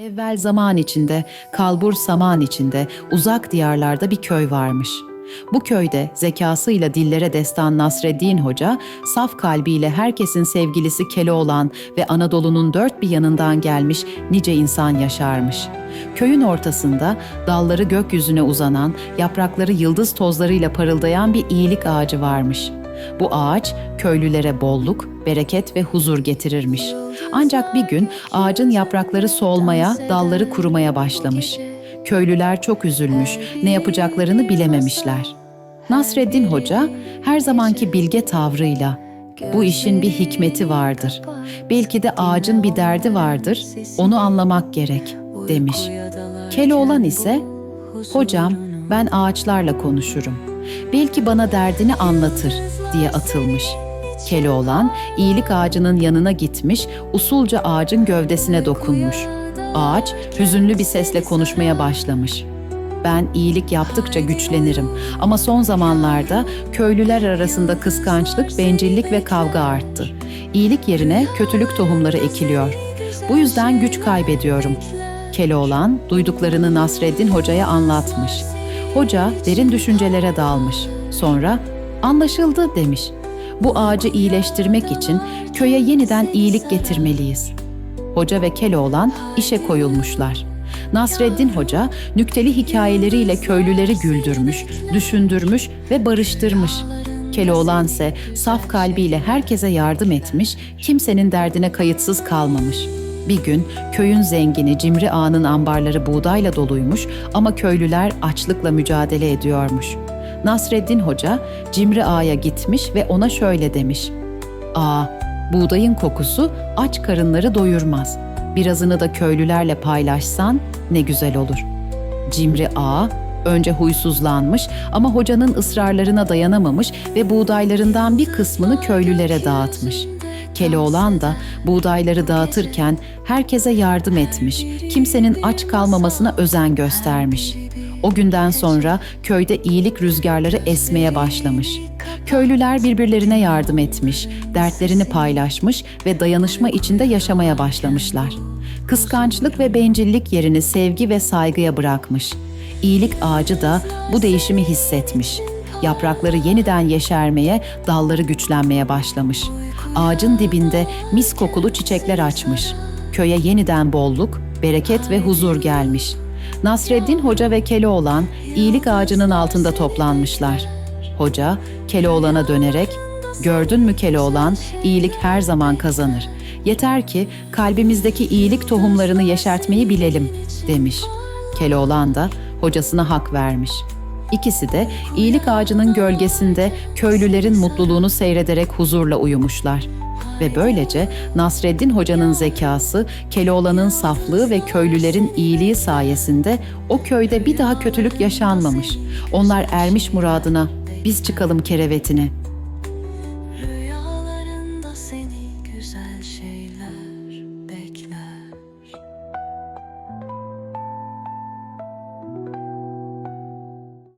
Evvel zaman içinde, kalbur saman içinde, uzak diyarlarda bir köy varmış. Bu köyde zekasıyla dillere destan Nasreddin Hoca, saf kalbiyle herkesin sevgilisi Keloğlan ve Anadolu'nun dört bir yanından gelmiş nice insan yaşarmış. Köyün ortasında dalları gökyüzüne uzanan, yaprakları yıldız tozlarıyla parıldayan bir iyilik ağacı varmış. Bu ağaç köylülere bolluk, bereket ve huzur getirirmiş. Ancak bir gün ağacın yaprakları solmaya, dalları kurumaya başlamış. Köylüler çok üzülmüş, ne yapacaklarını bilememişler. Nasreddin Hoca her zamanki bilge tavrıyla bu işin bir hikmeti vardır. Belki de ağacın bir derdi vardır, onu anlamak gerek demiş. Keloğlan ise Hocam ben ağaçlarla konuşurum. Belki bana derdini anlatır diye atılmış. Keloğlan iyilik ağacının yanına gitmiş, usulca ağacın gövdesine dokunmuş. Ağaç hüzünlü bir sesle konuşmaya başlamış. Ben iyilik yaptıkça güçlenirim ama son zamanlarda köylüler arasında kıskançlık, bencillik ve kavga arttı. İyilik yerine kötülük tohumları ekiliyor. Bu yüzden güç kaybediyorum. Keloğlan duyduklarını Nasreddin Hoca'ya anlatmış. Hoca derin düşüncelere dalmış. Sonra anlaşıldı demiş. Bu ağacı iyileştirmek için köye yeniden iyilik getirmeliyiz. Hoca ve Keloğlan işe koyulmuşlar. Nasreddin Hoca nükteli hikayeleriyle köylüleri güldürmüş, düşündürmüş ve barıştırmış. Keloğlan ise saf kalbiyle herkese yardım etmiş, kimsenin derdine kayıtsız kalmamış. Bir gün köyün zengini Cimri Ağa'nın ambarları buğdayla doluymuş ama köylüler açlıkla mücadele ediyormuş. Nasreddin Hoca Cimri Ağa'ya gitmiş ve ona şöyle demiş. Ağa, buğdayın kokusu aç karınları doyurmaz. Birazını da köylülerle paylaşsan ne güzel olur. Cimri Ağa önce huysuzlanmış ama hocanın ısrarlarına dayanamamış ve buğdaylarından bir kısmını köylülere dağıtmış. Keloğlan da buğdayları dağıtırken herkese yardım etmiş, kimsenin aç kalmamasına özen göstermiş. O günden sonra köyde iyilik rüzgarları esmeye başlamış. Köylüler birbirlerine yardım etmiş, dertlerini paylaşmış ve dayanışma içinde yaşamaya başlamışlar. Kıskançlık ve bencillik yerini sevgi ve saygıya bırakmış. İyilik ağacı da bu değişimi hissetmiş. Yaprakları yeniden yeşermeye, dalları güçlenmeye başlamış. Ağacın dibinde mis kokulu çiçekler açmış. Köye yeniden bolluk, bereket ve huzur gelmiş. Nasreddin Hoca ve Keloğlan iyilik ağacının altında toplanmışlar. Hoca Keloğlan'a dönerek, "Gördün mü Keloğlan, iyilik her zaman kazanır. Yeter ki kalbimizdeki iyilik tohumlarını yeşertmeyi bilelim." demiş. Keloğlan da hocasına hak vermiş. İkisi de iyilik ağacının gölgesinde köylülerin mutluluğunu seyrederek huzurla uyumuşlar. Ve böylece Nasreddin Hoca'nın zekası, Keloğlan'ın saflığı ve köylülerin iyiliği sayesinde o köyde bir daha kötülük yaşanmamış. Onlar ermiş muradına, biz çıkalım kerevetine.